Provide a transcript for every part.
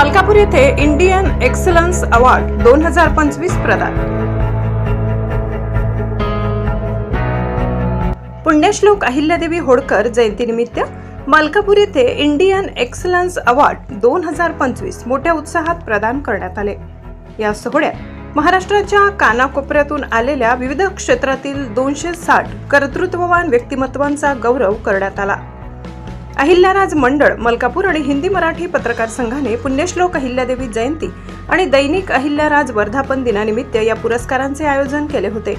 मलकापूर येथे Indian excellence award दोन हजार पंचवीस प्रदान. पुण्यश्लोक अहिल्यादेवी होळकर जयंतीनिमित्त मलकापूर येथे इंडियन एक्सलन्स अवॉर्ड दोन हजार पंचवीस मोठ्या उत्साहात प्रदान करण्यात आले. या सोहळ्यात महाराष्ट्राच्या कानाकोपऱ्यातून आलेल्या विविध क्षेत्रातील दोनशे साठ कर्तृत्ववान व्यक्तिमत्वांचा गौरव करण्यात आला. अहिल्याराज मंडळ मलकापूर आणि हिंदी मराठी पत्रकार संघाने पुण्यश्लोक अहिल्यादेवी जयंती आणि दैनिक अहिल्याराज वर्धापन दिनानिमित्त या पुरस्कारांचे आयोजन केले होते.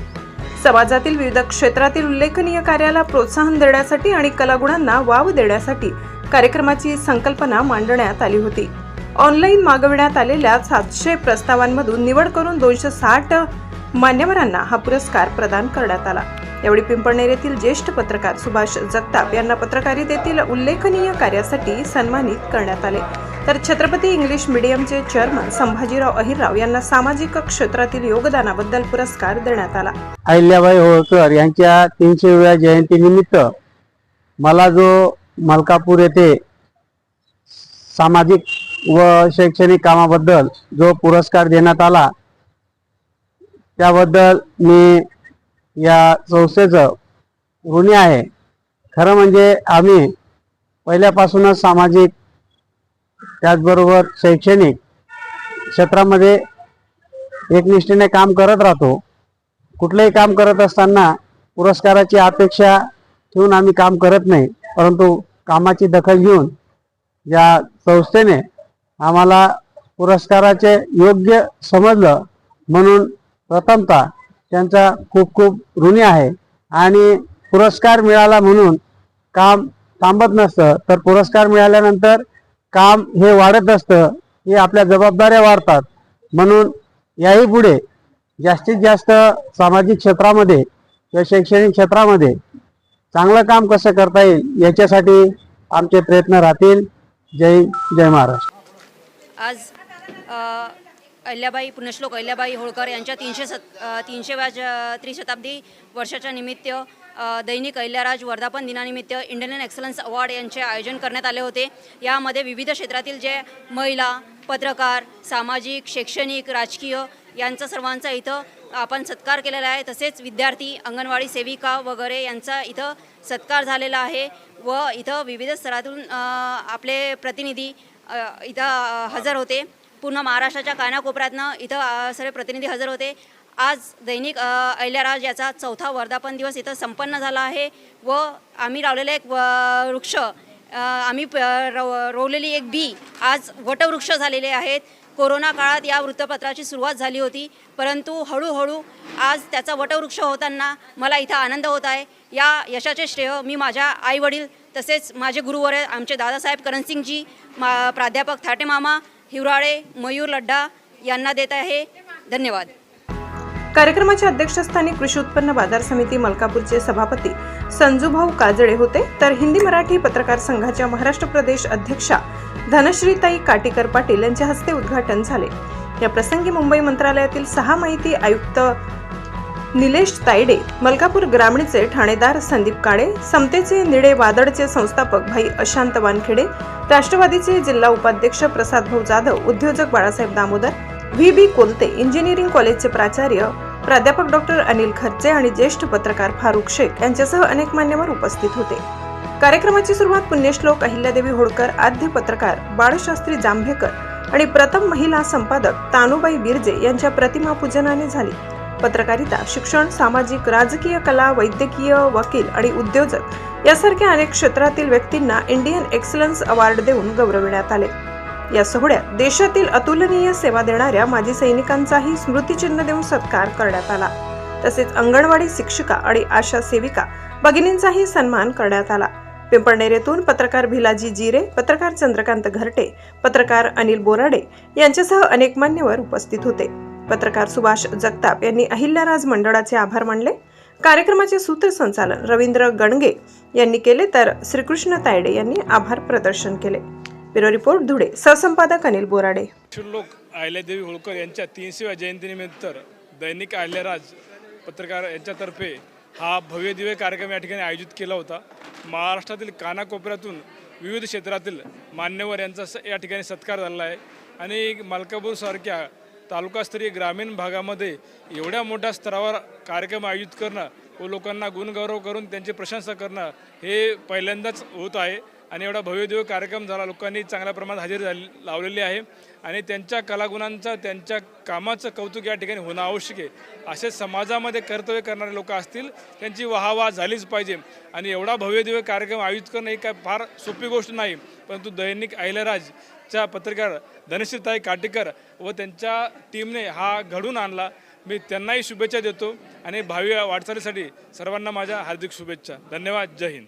समाजातील विविध क्षेत्रातील उल्लेखनीय कार्याला प्रोत्साहन देण्यासाठी आणि कलागुणांना वाव देण्यासाठी कार्यक्रमाची संकल्पना मांडण्यात आली होती. ऑनलाईन मागविण्यात आलेल्या सातशे प्रस्तावांमधून निवड करून दोनशे साठ मान्यवरांना हा पुरस्कार प्रदान करण्यात आला. यावेळी पिंपळनेर येथील ज्येष्ठ पत्रकार सुभाष जगताप यांना पत्रकारितेतील उल्लेखनीय कार्यासाठी सन्मानित करण्यात आले. तर छत्रपती इंग्लिश मीडियमचे चेअरमन संभाजीराव अहिरराव यांना सामाजिक क्षेत्रातील योगदानाबद्दल पुरस्कार देण्यात आला. अहिल्याबाई होळकर यांच्या तीनशेव्या जयंतीनिमित्त मला जो मलकापूर येथे सामाजिक व शैक्षणिक कामाबद्दल जो पुरस्कार देण्यात आला त्याबद्दल मी या संस्थेचं ऋणी आहे. खरं म्हणजे आम्ही पहिल्यापासूनच सामाजिक त्याचबरोबर शैक्षणिक क्षेत्रामध्ये एकनिष्ठेने काम करत राहतो. कुठलंही काम करत असताना पुरस्काराची अपेक्षा ठेवून आम्ही काम करत नाही परंतु कामाची दखल घेऊन या संस्थेने आम्हाला पुरस्काराचे योग्य समजलं म्हणून प्रथमतः त्यांचा खूप खूप ऋणी आहे. आणि पुरस्कार मिळाला म्हणून काम थांबत नसतं. तर पुरस्कार मिळाल्यानंतर काम हे वाढत असतं. हे आपल्या जबाबदाऱ्या वाढतात. म्हणून याही पुढे जास्तीत जास्त सामाजिक क्षेत्रामध्ये किंवा शैक्षणिक क्षेत्रामध्ये चांगलं काम कसं करता येईल याच्यासाठी आमचे प्रयत्न राहतील. जय जय महाराष्ट्र. आज अहिल्याबाई पुण्यश्लोक अहिल्याबाई होळकर यांच्या तीनशे सत तीनशेव्या ज त्रिशताब्दी वर्षाच्या निमित्त दैनिक अहिल्याराज वर्धापन दिनानिमित्त इंडियन एक्सलन्स अवॉर्ड यांचे आयोजन करण्यात आले होते. यामध्ये विविध क्षेत्रातील जे महिला पत्रकार सामाजिक शैक्षणिक राजकीय यांचा सर्वांचा इथं आपण सत्कार केलेला आहे. तसेच विद्यार्थी अंगणवाडी सेविका वगैरे यांचा इथं सत्कार झालेला आहे व इथं विविध स्तरातून आपले प्रतिनिधी इथं हजर होते. पूर्ण महाराष्ट्राच्या कानाकोपऱ्यातनं इथं सगळे सर्व प्रतिनिधी हजर होते. आज दैनिक अहिल्याराज याचा चौथा वर्धापन दिवस इथं संपन्न झाला आहे व आम्ही लावलेले एक व- वृक्ष आम्ही रो- रोवलेली एक बी आज वटवृक्ष झालेले आहेत. कोरोना काळात या वृत्तपत्राची सुरुवात झाली होती परंतु हळूहळू आज त्याचा वटवृक्ष होताना मला इथं आनंद होत आहे. या यशाचे श्रेय मी माझ्या आईवडील तसेच माझे गुरुवर आमचे दादासाहेब करणसिंगजी मा प्राध्यापक थाटे मामा हिवराळे मयूर लड्डा यांना देत आहे. धन्यवाद. कार्यक्रमाच्या अध्यक्षस्थानी कृषी उत्पन्न बाजार समिती मलकापूरचे सभापती संजूभाऊ काजळे होते. तर हिंदी मराठी पत्रकार संघाच्या महाराष्ट्र प्रदेश अध्यक्षा धनश्रीताई काटीकर पाटील यांच्या हस्ते उद्घाटन झाले. या प्रसंगी मुंबई मंत्रालयातील सहा माहिती आयुक्त निलेश तायडे मलकापूर ग्रामीणचे ठाणेदार संदीप काळे समतेचे निडे वादळचे संस्थापक भाई अशांत वानखेडे राष्ट्रवादीचे जिल्हा उपाध्यक्ष प्रसाद भाऊ जाधव उद्योजक Balasaheb Damodar V B Kolte engineering कॉलेजचे प्राचार्य प्राध्यापक डॉक्टर अनिल खर्चे आणि ज्येष्ठ पत्रकार फारुख शेख यांच्यासह अनेक मान्यवर उपस्थित होते. कार्यक्रमाची सुरुवात पुण्यश्लोक अहिल्यादेवी होळकर आद्य पत्रकार बाळशास्त्री जांभेकर आणि प्रथम महिला संपादक तानुबाई बिर्जे यांच्या प्रतिमा पूजनाने झाली. पत्रकारिता शिक्षण सामाजिक राजकीय कला वैद्यकीय वकील आणि उद्योजक यासारख्या अनेक क्षेत्रातील व्यक्तींना इंडियन एक्सलन्स अवॉर्ड देऊन गौरविण्यात आले. या सोहळ्यात देशातील अतुलनीय सेवा देणाऱ्या माजी सैनिकांचाही स्मृतिचिन्ह देऊन सत्कार करण्यात आला. तसेच अंगणवाडी शिक्षिका आणि आशा सेविका भगिनींचाही सन्मान करण्यात आला. पिंपळनेरेतून पत्रकार भिलाजी जिरे पत्रकार चंद्रकांत घरटे पत्रकार अनिल बोराडे यांच्यासह अनेक मान्यवर उपस्थित होते. पत्रकार सुभाष जगताप यांनी अहिल्याराज मंडळाचे आभार मानले. कार्यक्रमाचे सूत्रसंचालन रवींद्र गणगे यांनी केले तर श्रीकृष्ण तायडे यांनी आभार प्रदर्शन केले. Bureau report Dhule. सहसंपादक Anil Borade. लोक अहिल्यादेवी होळकर यांच्या तीनशेव्या जयंतीनिमित्त दैनिक अहिल्याराज पत्रकार यांच्यातर्फे हा भव्य दिव्य कार्यक्रम या ठिकाणी आयोजित केला होता. महाराष्ट्रातील कानाकोपऱ्यातून विविध क्षेत्रातील मान्यवर यांचा स या ठिकाणी सत्कार झालेला आहे. आणि मलकापूरसारख्या तालुकास्तरीय ग्रामीण भागामध्ये एवढ्या मोठ्या स्तरावर कार्यक्रम आयोजित करणं व लोकांना गुणगौरव करून त्यांची प्रशंसा करणं हे पहिल्यांदाच होत आहे. आणि एवढा भव्यदिव्य कार्यक्रम झाला. लोकांनी चांगल्या प्रमाणात हजेरी झाली लावलेली आहे. आणि त्यांच्या कलागुणांचा त्यांच्या कामाचं कौतुक या ठिकाणी होणं आवश्यक आहे. असे समाजामध्ये कर्तव्य करणारे लोक असतील त्यांची वाहवा झालीच पाहिजे. आणि एवढा भव्यदिव्य कार्यक्रम आयोजित करणं ही काय फार सोपी गोष्ट नाही. परंतु दैनिक च्या पत्रकार धनश्रीताई काटेकर व त्यांच्या टीमने हा घडून आणला. मी त्यांनाही शुभेच्छा देतो आणि भावी वाटचालीसाठी सर्वांना माझ्या हार्दिक शुभेच्छा. धन्यवाद. जय हिंद.